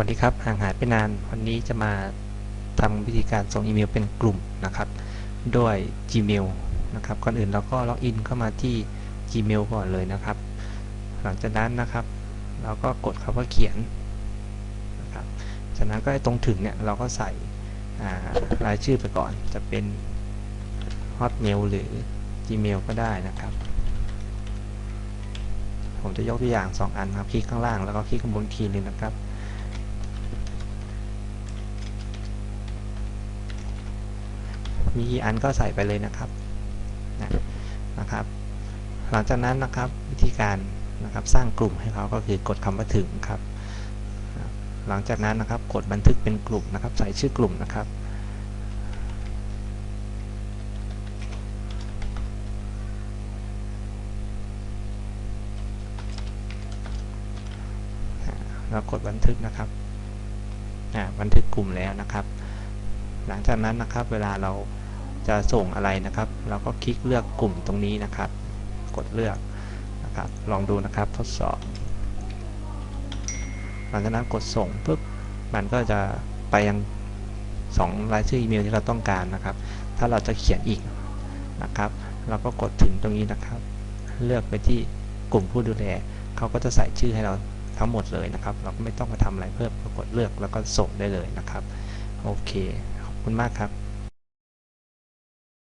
วัสดีครับห่างหายไปนานวันนี้จะมาทำวิธีการส่งอีเมลเป็นกลุ่มนะครับด้วย Gmail นะครับก่อนอื่นเราก็ล็อกอินเข้ามาที่ Gmail ก่อนเลยนะครับ หลังจากนั้นนะครับ เราก็กดคำว่าเขียนนะครับจากนั้นก็ตรงถึงเนี่ยเราก็ใส่รายชื่อไปก่อนจะเป็น Hotmail หรือ Gmail ก็ได้นะครับ ผมจะยกตัวอย่าง 2 อันครับคลิกข้างล่างแล้วก็คลิกข้างบนทีนึงนะครับ มีกี่อันก็ใส่ไปเลยนะครับนะนะครับ หลังจากนั้นนะครับวิธีการนะครับสร้างกลุ่มให้เขาก็คือกดคำว่าถึงครับหลังจากนั้นนะครับกดบันทึกเป็นกลุ่มนะครับ ใส่ชื่อกลุ่มนะครับเรากดบันทึกนะครับบันทึกกลุ่มแล้วนะครับ หลังจากนั้นนะครับ เวลาเรา จะส่งอะไรนะครับ เราก็คลิกเลือกกลุ่มตรงนี้นะครับ กดเลือกนะครับ ลองดูนะครับทดสอบ หลังจากนั้นกดส่งปุ๊บมันก็จะไปยัง2รายชื่ออีเมลที่เราต้องการนะครับ ถ้าเราจะเขียนอีกนะครับ เราก็กดถึงตรงนี้นะครับ เลือกไปที่กลุ่มผู้ดูแลเขาก็จะใส่ชื่อให้เราทั้งหมดเลยนะครับ เราก็ไม่ต้องมาทำอะไรเพิ่มก็กดเลือกแล้วก็ส่งได้เลยนะครับ โอเค ขอบคุณมากครับ